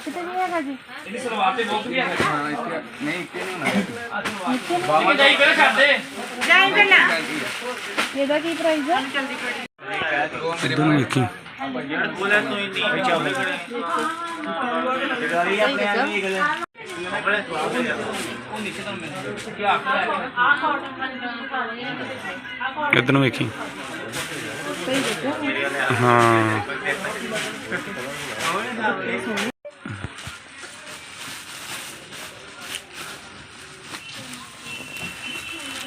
ਇਹਦੇ ਸਲਵਾਰ ਵਰਕ ਤੇ ਨਹੀਂ ਹੈਗਾ ਜੀ। ਇਹਦੀ ਸਲਵਾਰ ਤੇ ਬਹੁਤ ਵੀ ਹੈ ਹਾਂ ਇੱਥੇ ਨਹੀਂ ਇੱਥੇ ਨਹੀਂ ਹੋਣਾ। ਬਾਵਾ ਜਾਈ ਕਰ ਛੱਡ ਦੇ ਇਹਦਾ ਕੀ ਪ੍ਰਾਈਸ ਹੈ ਇਧਰ ਨੂੰ ਵੇਖੀ ਯਾਰ ਬੋਲੇ ਤੂੰ ਇੰਨੀ ਖੜੇ ਆਪਣੇ ਆ ਨਹੀਂ ਗਲੇ ਨੂੰ ਹਾਂ।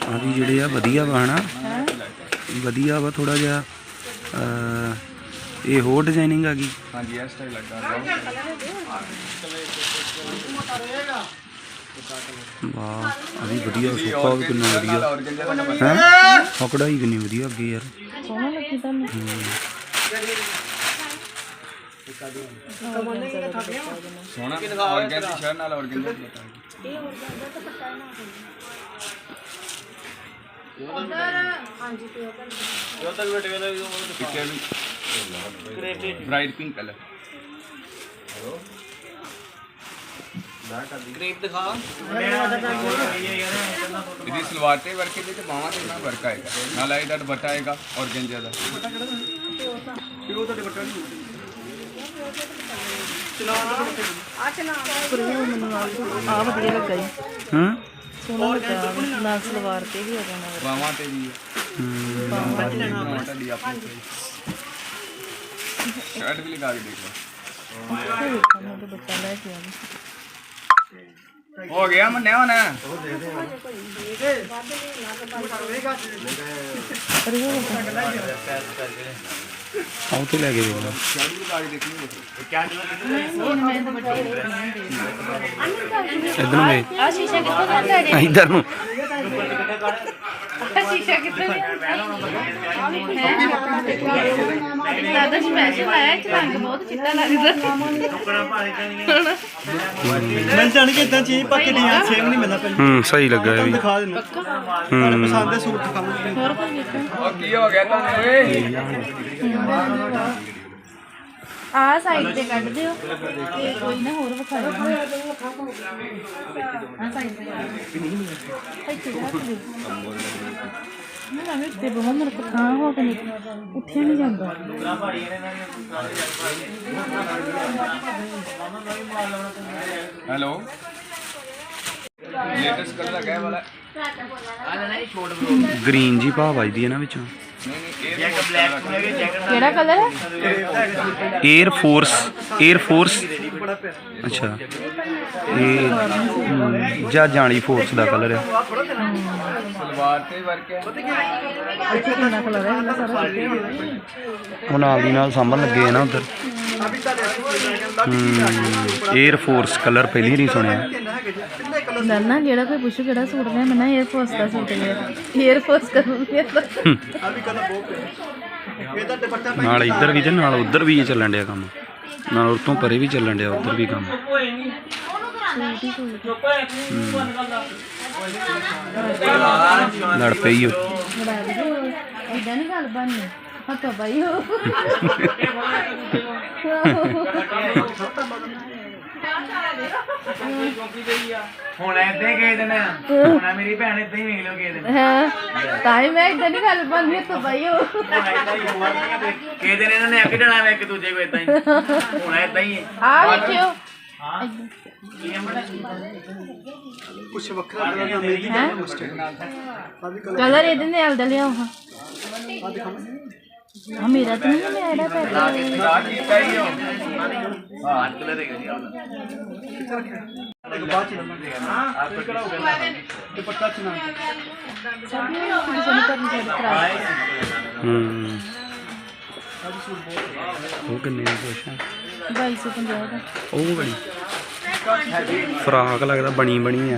ਆ ਵੀ ਜਿਹੜੇ ਆ ਵਧੀਆ ਵਾ ਹਨਾ। ਵਧੀਆ ਵਾ ਥੋੜਾ ਜਿਹਾ ਇਹ ਹੋਰ ਡਿਜ਼ਾਈਨਿੰਗ ਆ ਗਈ। ਹਾਂਜੀ ਇਹ ਸਟਾਈਲ ਲੱਗਾ ਵਾਹ ਆ ਵੀ ਵਧੀਆ ਸੋਫਾ ਵੀ ਕਿੰਨਾ ਵਧੀਆ। ਔਰਗੰਜਾ ਹੈ? ਆ ਕਢਾਈ ਕਿੰਨੀ ਵਧੀਆ ਅੱਗੇ ਯਾਰ। ਸੋਹਣਾ ਲੱਗੀ ਤੁਹਾਨੂੰ ਸੋਹਣਾ ਔਰਗੰਜਾ ਸ਼ਰਟ ਨਾਲ ਔਰਗੰਜਾ ਦੀ ਲੱਗਾ ਜੋ ਤੱਕ ਬੈਠੇ ਵੇਲੇ ਉਹ ਪਿੱਛੇ ਵੀ ਕ੍ਰੇਟਿਡ ਬ੍ਰਾਈਟ ਪਿੰਕ ਕਲਰ। ਕ੍ਰੇਪ ਦਿਖਾ। ਇਹਦੀ ਸਲਵਾਰ ਤੇ ਵਰਕ ਇਹਦੇ ਤੇ ਬਾਹਾਂ ਤੇ ਨਾ ਵਰਕ ਆਏਗਾ। ਨਾਲ ਇਹਦਾ ਦੁਪੱਟਾ ਆਏਗਾ ਔਰਗੰਜਾ ਦਾ। ਆ ਵਧੀਆ ਲੱਗਾ ਜੀ ਹਾਂ। ਸੋਹਣਾ ਲੱਗਾ ਨਾਲ ਸਲਵਾਰ ਤੇ ਵੀ ਆ ਜਾਣਾ ਬਾਹਾਂ ਤੇ ਵੀ। ਤੁਹਾਡੀ ਆਪਣੀ ਸ਼ਰਟ ਵੀ ਲਗਾ ਕੇ ਦੇਖ ਲਓ। ਤੇ ਤਾਂ ਬੱਚਾ ਲੈ ਕੇ ਆਵਾਂ ਹੋ ਗਿਆ ਮੰਨਿਆ ਹੁਣ? ਪਰ ਇਹ ਲੱਗਾ ਆਉ ਤੇ ਲੈ ਕੇ ਵੇਖ ਲਾ ਇਧਰ ਨੂੰ ਆ ਸ਼ੀਸ਼ਾ ਕਿੱਥੋਂ ਲਿਆਂਦਾ ਜੀ ਇਧਰ ਨੂੰ। ਸ਼ੀਸ਼ਾ ਕਿੱਥੋਂ ਲਿਆਂਦਾ ਦਾਦਾ ਸਪੈਸ਼ਲ ਆਇਆ ਕਿ ਰੰਗ ਬਹੁਤ ਚਿੱਟਾ ਲੱਗਦਾ ਮਿਲ ਜਾਣਗੇ ਇਦਾਂ ਚੀਜ਼ ਪੱਕੇ ਡੀਆਂ ਸੇਮ ਨਹੀਂ ਮਿਲਣਾ ਭਾਈ ਹੂੰ ਸਹੀ ਲੱਗਾ ਇਹ ਵੀ। ਦਿਖਾ ਦੇਣਾ ਹੂੰ ਪਸੰਦ ਦੇ ਸੂਟ ਦਿਖਾਵਾਂਗੇ ਹੋਰ ਕੋਈ ਉਹ ਕੀ ਹੋ ਗਿਆ ਤੁਹਾਨੂੰ? ਓਏ ਆ ਸਾਈਡ ਤੇ ਕੱਢ ਦਿਓ ਤੇ ਕੋਈ ਨਾ ਹੋਰ ਵਿਖਾ ਦਿਓ ਆ ਸਾਈਡ ਤੇ ਇੱਥੇ ਰੱਖ ਦਿਓ ਮੈਂ ਨਾ ਵਿੱਚ ਤੇ ਬਹੁਤ ਮੇਰੇ ਕੋਲ ਥਾਂ ਹੋ ਕੇ ਨਹੀਂ ਉੱਠਿਆ ਨਹੀਂ ਜਾਂਦਾ। ਹੈਲੋ। ਲੇਟੈਸਟ ਕਲਰ ਹੈਗਾ ਇਹ ਵਾਲਾ। ਗ੍ਰੀਨ ਜੀ ਭਾਅ ਵੱਜਦੀ ਹੈ ਨਾ ਵਿੱਚੋਂ। ਕਿਹੜਾ ਕਲਰ ਹੈ। 에ਅਰ ਫੋਰਸ 에ਅਰ ਫੋਰਸ ਅੱਛਾ। ਇਹ ਜਾਂ ਜਾਣੀ ਫੋਰਸ ਦਾ ਕਲਰ ਹੈ। ਸਲਵਾਰ ਤੇ ਵਰਕ ਹੈ। ਇੱਥੇ ਕਿੰਨਾ ਕਲਰ ਹੈ ਇਹਨਾਂ ਸਾਰਾ? ਉਹ ਨਾਲ ਦੀ ਨਾਲ ਸਾਂਭਣ ਲੱਗੇ ਆ ਨਾ ਉਧਰ। 에ਅਰ ਫੋਰਸ ਕਲਰ ਪਹਿਲੀ ਨਹੀਂ ਸੁਣਿਆ। ਨਾ ਜਿਹੜਾ ਕੋਈ ਪੁੱਛੂ ਕਿਹੜਾ ਸੂਟ ਮੈਂ ਮਨਾ 에ਅਰ ਫੋਰਸ ਦਾ ਸੂਟ ਲਿਆ। 에ਅਰ ਫੋਰਸ ਕਰੂੰਗੀ ਨਾਲ ਇੱਧਰ ਵੀ ਤੇ ਨਾਲ ਉੱਧਰ ਵੀ ਚੱਲਣ ਡਿਆ ਕੰਮ। ਨਾਲ ਉਰਤੋਂ ਪਰੇ ਵੀ ਚੱਲਣ ਡਿਆ ਉੱਧਰ ਵੀ ਕੰਮ। ਲੜ ਪਈ ਹੋ ਇਦਾਂ ਨਹੀਂ ਗੱਲ ਬਣਨੀ। ਹੱਥੋਂ ਬਾਈ ਹੁਣ ਐਦਾਂ ਹੀ ਕਹਿ ਹੁਣ ਮੇਰੀ ਭੈਣ ਐਦਾਂ ਹੀ ਵੇਖ ਲਿਓ ਕਹਿ ਦੇਣਾ ਹਾਂ ਤਾਂ ਹੀ ਮੈਂ ਇਦਾਂ ਨਹੀਂ ਗੱਲ ਬਣਨੀ ਹੱਥੋਂ ਬਾਈ ਹੋ ਕਹਿ ਦੇਣਾ ਇਹਨਾਂ ਨੇ ਅੱਗੇ ਜਾਣਾ ਇੱਕ ਦੂਜੇ ਕੋ ਐਦਾਂ ਹੀ ਹੁਣ ਐਦਾਂ ਹੀ ਆ ਵੇਖਿਓ ਕੁਛ ਵੱਖਰਾ ਕਲਰ ਨਾ ਮਿਲਦੀ ਹੈ ਕਲਰ ਇਹਦੇ ਨਾਲ ਦਾ ਲਿਆਓ ਹਾਂ ਆ ਮੇਰਾ ਤਾਂ ਨਹੀਂ ਲਿਆ ਇਹਦਾ ਪੈਸਾ ਆ ਕੀਤਾ ਹੀ। ਹੋ ਹਾਂ ਕਲਰ ਹੈਗਾ ਜੀ ਬਾਅਦ ਚ ਲੱਭਾਂਗੇ ਦੁਪੱਟਾ ਚਨਾ ਸਭੀ ਸਾਨੂੰ ਕਰਨੀ ਚਾਹੀਦੀ ਕਰਾ ਹੂੰ ਉਹ ਕਿੰਨੇ ਦਾ ਕੁਛ ਆ? 2250 ਦਾ। ਉਹ ਫਰਾਕ ਲੱਗਦਾ ਬਣੀ ਬਣੀ ਆ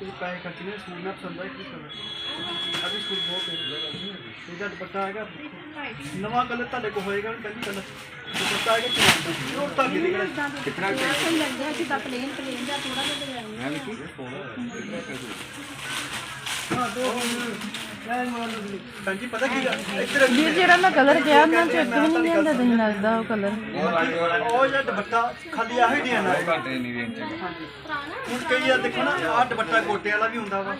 ਕੋਈ ਪੈਸੇ ਖਰਚਣੇ ਸਕੂਲ ਨਾਲ ਪਸੰਦ ਆਇਆ ਕੀ ਅਭੀ ਸਕੂਲ ਬਹੁਤ ਹੈ। ਇਹਦਾ ਦੁਪੱਟਾ ਹੈਗਾ ਨਵਾਂ ਕਲਰ ਤੁਹਾਡੇ ਕੋਲ ਹੋਏਗਾ ਪਹਿਲੀ ਕਲਰ ਦੁਪੱਟਾ ਹੈਗਾ ਚੁਣਾਉਂਦਾ ਉਹ ਤਾਂ ਕਿਹਦੇ ਕੋਲ ਕਿਤਨਾ ਲੱਗਦਾ ਕਿ ਤਾਂ ਪਲੇਨ ਪਲੇਨ ਦਾ ਥੋੜਾ ਜਿਹਾ ਡਿਜ਼ਾਈਨ ਹੈ। ਹਾਂ। ਦੋ। ਹਾਂਜੀ ਪਤਾ ਕੀ ਆ? ਇੱਧਰ ਵੀਰ ਜਿਹੜਾ ਮੈਂ ਕਲਰ ਕਿਹਾ ਉਹਨਾਂ ਚੋਂ ਇੱਕ ਵੀ ਨਹੀਂ ਲਿਆਂਦਾ ਤੁਸੀਂ ਲੱਗਦਾ ਉਹ ਕਲਰ ਉਹ ਜਿਹੜਾ ਦੁਪੱਟਾ ਖਾਲੀ ਆਹੀ ਦੀਆਂ ਨਾਲ। ਘਾਟੇ ਨਹੀਂ ਰੇਂਜ ਹੁਣ ਕਈ ਆ ਦੇਖੋ ਨਾ ਆਹ ਦੁਪੱਟਾ ਗੋਟੇ ਵਾਲਾ ਵੀ ਹੁੰਦਾ ਵਾ।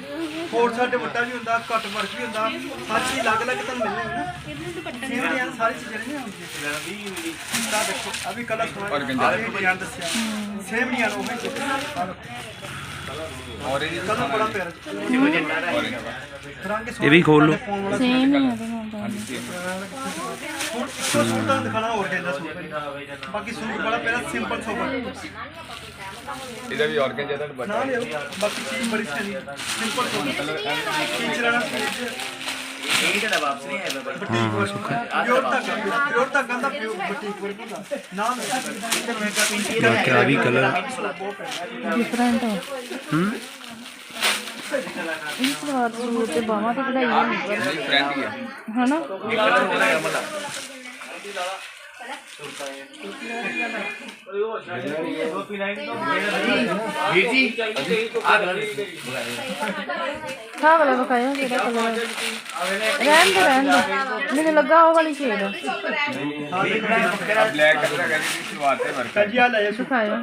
ਹੋਰ ਸਾ ਦੁਪੱਟਾ ਵੀ ਹੁੰਦਾ ਕੱਟ ਵਰਕ ਵੀ ਹੁੰਦਾ। ਹਰ ਚੀਜ਼ ਅਲੱਗ ਅਲੱਗ ਤੁਹਾਨੂੰ ਮਿਲਣੀ ਨਾ। ਸੇਮ ਡਿਜ਼ਾਈਨ ਸਾਰੀ ਚੀਜ਼ਾਂ ਨਹੀਂ ਹੁੰਦੀਆਂ। ਤਾਂ ਦੇਖੋ ਆ ਵੀ ਕਲਰ ਸੋਹਣਾ ਆ ਵੀ ਡਿਜ਼ਾਈਨ ਦੱਸਿਆ। ਸੇਮ ਨਹੀਂ ਆ ਉਹ ਹੀ ਇਹ ਵੀ ਖੋਲ ਲਓ। ਸੇਮ ਹੀ ਆ ਬਾਕੀ ਸੂਟ ਵਾਲਾ ਪਹਿਲਾਂ ਸਿੰਪਲ ਸੋਬਰ ਇਹਦਾ ਵੀ ਆਰਗੇਂਜਾ ਦਾ ਦੁਪੱਟਾ। ਬਾਕੀ ਚੀਜ਼ ਬੜੀ ਸਿੰਪਲ ਸੋਬਰ ਕਲਰ ਚੀਜ਼ ਇਹ ਕਿਹੜਾ ਵਾਪਸ ਨਹੀਂ ਆਇਆ ਬਾਬਾ ਬੁਟੀਕ ਵਰਕ ਪਿਓਰ ਧਾਗਾ ਪਿਓਰ ਧਾਗਾ ਦਾ ਪਿਓਰ ਬੁਟੀਕ ਵਰਕ ਦਾ ਨਾਮ ਕਿਉਂਕਿ ਆ ਵੀ ਕਲਰ ਹੂੰ। ਇਹ ਸਲਵਾਰ ਸੂਟ ਤੇ ਬਾਹਾਂ ਤੇ ਹੈ ਹਨਾ ਇਹ ਕਲਰ ਹੋ ਰਿਹਾ ਮਤਲਬ ਵੀਰ ਜੀ ਆ ਗੱਲ ਹਾਂ ਵਾਲਾ ਬਕਾਇਆ ਕਿਹੜਾ ਕਲਰ ਰਹਿਣ ਦੇ ਰਹਿਣ ਦੇ ਮੈਨੂੰ ਲੱਗਾ ਉਹ ਵਾਲੀ ਸ਼ੇਡ ਬਲੈਕ ਕਲਰ ਦੀ ਸ਼ੁਰੂਆਤ ਹੈ ਵਰਕਰ ਜੀ ਆ ਲੈ ਦਿਖਾਇਆ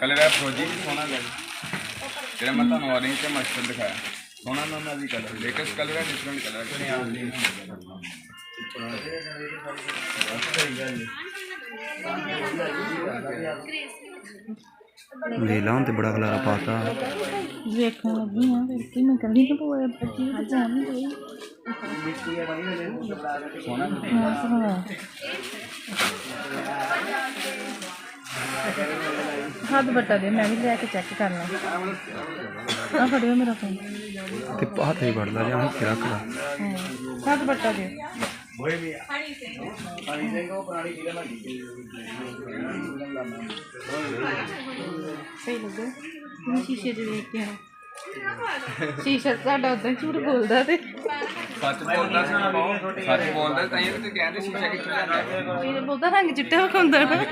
कल फौजी सोना लग तेरे मैं तुम ऑरेंज के मच्छर दिखाया सोना ना मैं भी कलर लेटेस्ट कलर है डिफरेंट कलर है ਲਾ ਹੁਣ ਤੇ ਬੜਾ ਖਲਾਰਾ ਪਾਤਾ। ਵੇਖਣ ਲੱਗੀ ਆ ਫਿਰ ਕੀ ਮੈਂ ਕੱਲੀ ਤਾਂ ਪੋਇਆ ਬੱਚੀ ਤੇ ਜਾਣ ਨਹੀਂ ਗਈ ਹਾਂ। ਹੱਥ ਬੱਟਾ ਦੇ ਮੈਂ ਵੀ ਲੈ ਕੇ ਚੈੱਕ ਕਰ ਲਾਂ। ਆ ਫੜਿਓ ਮੇਰਾ ਫੋਨ ਤੇ ਹੱਥ ਹੀ ਵੜਦਾ ਜਾਂ ਹੱਥ ਰੱਖ ਲਾ। ਹਾਂ ਹੱਥ ਬੱਟਾ ਦੇ। ਸਹੀ ਲੱਗਦਾ ਮੈਂ ਸ਼ੀਸ਼ੇ ਕੇ ਸਾਡਾ ਉਦਾਂ ਝੂਠ ਬੋਲਦਾ ਤੇ। ਸੱਚ ਬੋਲਦਾ ਸੀ ਸੱਚ ਬੋਲਦਾ ਤਾਂ ਇਹ ਤੇ ਕਹਿੰਦੇ ਸ਼ੀਸ਼ਾ ਕਿੱਥੋਂ ਜਾਂਦਾ ਹੈ। ਇਹ ਬੋਲਦਾ ਰੰਗ ਚਿੱਟਾ ਵਿਖਾਉਂਦਾ ਨਾ।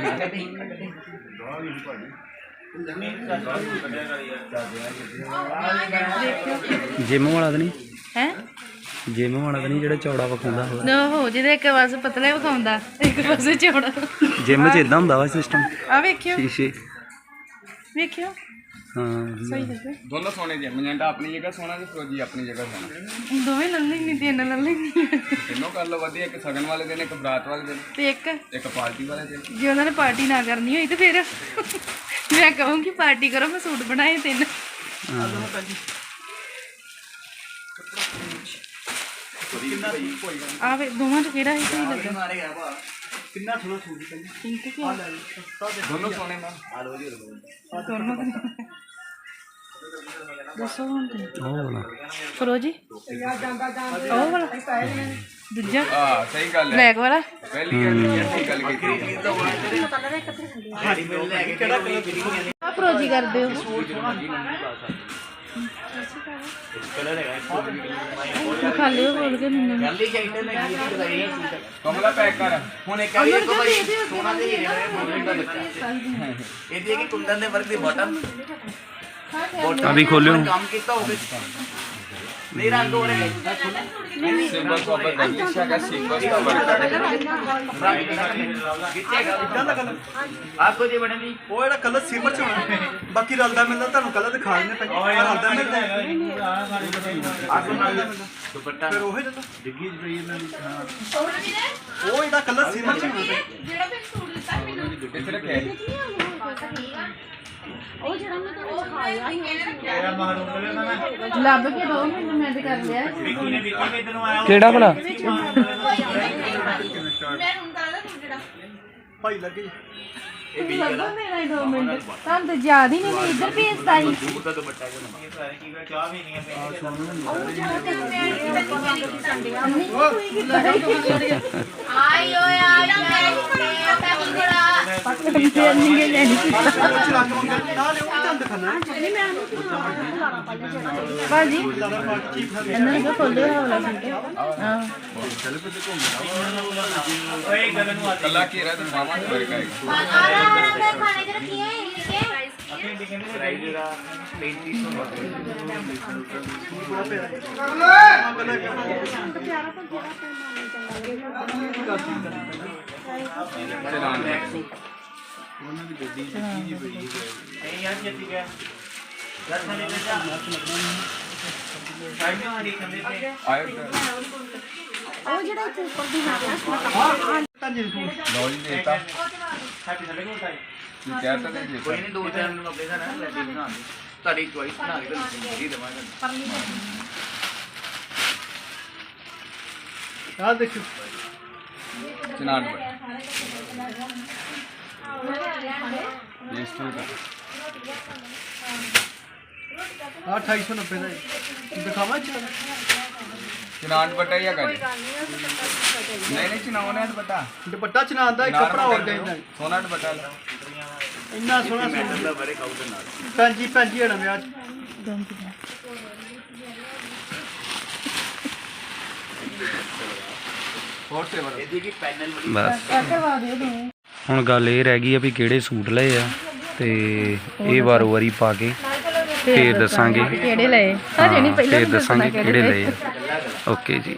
ਜਿਮ ਵਾਲਾ ਤਾਂ ਨਹੀਂ ਹੈ? ਜਿਮ ਵਾਲਾ ਤਾਂ ਨਹੀਂ ਜਿਹੜਾ ਚੌੜਾ ਵਿਖਾਉਂਦਾ ਹੋਰ ਨਾ ਹੋ ਜਿਹਦੇ ਇੱਕ ਪਾਸੇ ਪਤਲੇ ਵਿਖਾਉਂਦਾ ਇੱਕ ਪਾਸੇ ਚੌੜਾ। ਜਿਮ 'ਚ ਇਦਾਂ ਹੁੰਦਾ ਵਾ ਸਿਸਟਮ ਆ ਵੇਖਿਓ। ਸ਼ੀਸ਼ੇ। ਵੇਖਿਓ। ਹਾਂ। ਸਹੀ ਲੱਗੇ ਦੋਨੋਂ ਸੋਨੇ ਜੇ ਮਜੰਟਾ ਆਪਣੀ ਜਗ੍ਹਾ ਸੋਨਾ ਤੇ ਫਰੋਜੀ ਆਪਣੀ ਜਗ੍ਹਾ ਸੋਨਾ ਦੋਵੇਂ ਲੱਲੇ ਨਹੀਂ ਤਿੰਨ ਲੱਲੇ ਤਿੰਨੋਂ ਕਰ ਲਓ ਵਧੀਆ ਇੱਕ ਸਗਨ ਵਾਲੇ ਦਿਨ ਇੱਕ ਬਰਾਤ ਵਾਲੇ ਦਿਨ। ਤੇ ਇੱਕ? ਇੱਕ ਪਾਰਟੀ ਵਾਲੇ ਦਿਨ। ਜੇ ਉਹਨਾਂ ਨੇ ਪਾਰਟੀ ਨਾ ਕਰਨੀ ਹੋਈ ਤੇ ਫਿਰ? ਮੈਂ ਕਹੂੰਗੀ ਪਾਰਟੀ ਕਰੋ ਮੈਂ ਸੂਟ ਬਣਾਏ ਤਿੰਨ। ਆ ਵੇ ਦੋਵਾਂ ਚ ਕਿਹੜਾ ਹੀ ਸਹੀ ਲੱਗਾ ਮਾਰੇਗਾ ਭਾ ਕਿੰਨਾ ਥੋੜਾ ਸੂਟ ਕੰਜੀ ਪਿੰਕ ਕਿ ਦੋਨੋਂ ਸੋਨੇ ਨਾਲ ਦੋਨੋਂ ਦੱਸੋ ਹੁਣ ਤੁਸੀਂ। ਉਹ ਵਾਲਾ। ਫਰੋਜੀ ਉਹ ਵਾਲਾ। ਦੂਜਾ। ਹਾਂ ਸਹੀ ਗੱਲ ਹੈ। ਬਲੈਕ ਵਾਲਾ। ਪਹਿਲੀ ਗੱਲ ਠੀਕ ਗੱਲ ਕੀਤੀ ਹਾੜੀ ਮਿਲ ਲੈ ਕੇ ਕਿਹੜਾ ਕਲਰ ਆ ਫਰੋਜੀ ਕਰਦੇ ਹੋ। ਖਾ ਲਿਓ ਬੋਲ ਕੇ ਮੈਨੂੰ। ਕਮਲਾ ਪੈਕ ਕਰ। ਹੁਣ ਇੱਕ ਸੋਨਾ ਦੇ ਹੀਰੇ ਮੋਡਲ ਦਾ ਬੱਚਾ ਇਹਦੇ ਕੀ ਕੁੰਦਨ ਦੇ ਵਰਕ ਦੀ ਬਾਟਮ ਵੀ ਖੋਲਿਓ। ਕੰਮ ਕੀਤਾ ਹੋਵੇ ਨਹੀਂ ਰੰਗ ਹੋ। ਰਿਹਾ ਸਿੰਬਲ ਦਾ ਆਪਕੋ ਜੇ ਦੀ ਉਹ ਜਿਹੜਾ ਕਲਰ ਸਿਮਰ ਚ ਹੋਣਾ। ਬਾਕੀ ਰਲਦਾ ਮਿਲਦਾ ਤੁਹਾਨੂੰ ਕਲਰ ਦਿਖਾ ਦਿੰਦੇ ਪਏ ਆਹ ਰਲਦਾ ਮਿਲਦਾ। ਆਪਕੋ ਨਾਲ ਦੁਪੱਟਾ। ਫਿਰ ਉਹ ਜਿਹੜਾ ਡਿੱਗੀ ਪਈ ਇਹਨਾਂ ਦੀ। ਉਹ ਜਿਹੜਾ ਕਲਰ ਸਿਮਰ ਚ ਹੋਣਾ। ਜਿਹੜਾ ਫਿਰ ਸੂਟ ਦਿੱਤਾ ਮੈਨੂੰ। ਇੱਥੇ ਰੱਖਿਆ ਹੈ। ਉਹ ਜਿਹੜਾ ਮੈਂ ਤੁਹਾਨੂੰ ਸਿਖਾਇਆ ਤੇਰਾ ਮਾਰੂ ਬੋਲੇ ਨਾ ਮੈਂ ਲੱਭ ਕੇ ਦੋ ਮਿੰਟ ਮੈਂ ਤੇ ਕਰ ਲਿਆ। ਵਿੱਕੀ ਨੇ ਵਿੱਕੀ ਕਿੱਧਰ ਨੂੰ ਆਇਆ ਕਿਹੜਾ ਭਲਾ? ਮੈਂ ਦਾ ਜਿਹੜਾ। ਭਾਈ ਲੱਗੇ ਲੱਭੋ ਮੇਰਾ ਹੀ ਦੋ ਮਿੰਟ। ਤੁਹਾਨੂੰ ਤਾਂ ਯਾਦ ਹੀ ਨਹੀਂ ਮੈਂ ਇੱਧਰ ਭੇਜਦਾ ਸੀ ਕਿਉਂ ਸਾਰੇ ਕੀ ਕਰ ਚਾਹ ਵੀ ਨਹੀਂ ਹੈ। ਆਈ ਓਏ ਆਈ ਮੈਂ ਪੈਕਿੰਗ ਕਰਾ ਫਿਰ ਨਹੀਂ ਗਏ ਲੈਣੀ ਕੁਝ ਰੰਗ ਮੰਗਲ ਨਾਲ ਉਹ ਤੁਹਾਨੂੰ ਦਿਖਾਣਾ ਭਾਜੀ ਕਲਰ ਪਾਰਟ ਠੀਕ ਹੈ ਇਹਨਾਂ ਨੂੰ ਖੋਲਿਓ ਹੌਲਾ ਸੀ ਹਾਂ ਓਏ ਗਗਨ ਨੂੰ ਆ ਕੱਲਾ ਘੇਰਾ ਤੇ ਬਾਹਾਂ ਤੇ ਵਰਕ ਆਏਗਾ ਆ ਰਹਾ ਹੈ ਮੈਂ ਖਾਣੇ ਚ ਰੱਖੀ ਹੈ ਠੀਕ ਹੈ ਆਪਣੇ ਦਿਖੇ ਨੇ ਪ੍ਰਾਈਸ ਦਾ 3500 ਚਲਾਨ ਹੈ ਨਹੀਂ ਯਾਰ ਜੱਤੀ ਗਿਆ ਦਰਸ਼ਨ ਲੈ ਜਾ। ਸਾਈਡ ਨੂੰ ਆੜੀ ਕੰਦੇ ਤੇ ਆਇਓ ਤਾਂ ਉਹ ਜਿਹੜਾ ਇੱਥੇ ਉੱਪਰ ਦੀ ਹੈ ਤਾਂ ਜੀ ਲਓ ਜੀ ਦੇਤਾ। ਸਾਡੀ ਸਾਡੇ ਕੋਲ ਟਾਈ ਜੀ ਕਹਿ ਤਾਂ ਨਹੀਂ ਕੋਈ ਨਹੀਂ ਦੋ ਚਾਰ ਨੂੰ ਆਪਣੇ ਦਾ ਨਾ ਲੈ ਦੇ ਤੁਹਾਡੀ ਚੁਆਇਸ ਬਣਾ ਕੇ ਤੁਹਾਨੂੰ ਜੀ ਦੇਵਾਂਗੇ। ਆਹ ਦੇਖੋ। ਚਨਾਨ ਪਰ ਇਹ ਸਟੂਟ ਹੈ ਆਹ 2890 ਦਾ ਹੈ ਚਨਾਨ ਦੁਪੱਟਾ ਹੀ ਹੈਗਾ ਜੀ ਨਹੀਂ ਨਹੀਂ ਚਨਾਨ ਹੈ ਦੁਪੱਟਾ ਦੁਪੱਟਾ ਚਨਾ ਦਾ ਇੱਕ ਕੱਪੜਾ ਹੋਰ ਦੇਂਦਾ ਸੋਨਾ ਦੁਪੱਟਾ ਇੰਨਾ ਸੋਹਣਾ ਮੈਡਮ ਸੂਟ ਦਾ ਬਰੇ ਕਾਊ ਦੇ ਨਾਲ ਪੈਂਜੀ ਪੈਂਜੀ ਹਣਾ ਵਿਆਹ ਚ ਹੋਰ ਬਸ। ਕਰਵਾ ਦਿਓ ਦੋ ਹੁਣ ਗੱਲ ਇਹ ਰਹਿ ਗਈ ਆ ਵੀ ਕਿਹੜੇ ਸੂਟ ਲਏ ਆ ਤੇ ਇਹ ਵਾਰੋ ਵਾਰੀ ਪਾ ਕੇ ਫੇਰ ਦੱਸਾਂਗੇ। ਕਿਹੜੇ ਲਏ। ਹਾਂ, ਪਹਿਲਾਂ ਫੇਰ ਦੱਸਾਂਗੇ ਕਿਹੜੇ ਲਏ ਆ। ਓਕੇ ਜੀ।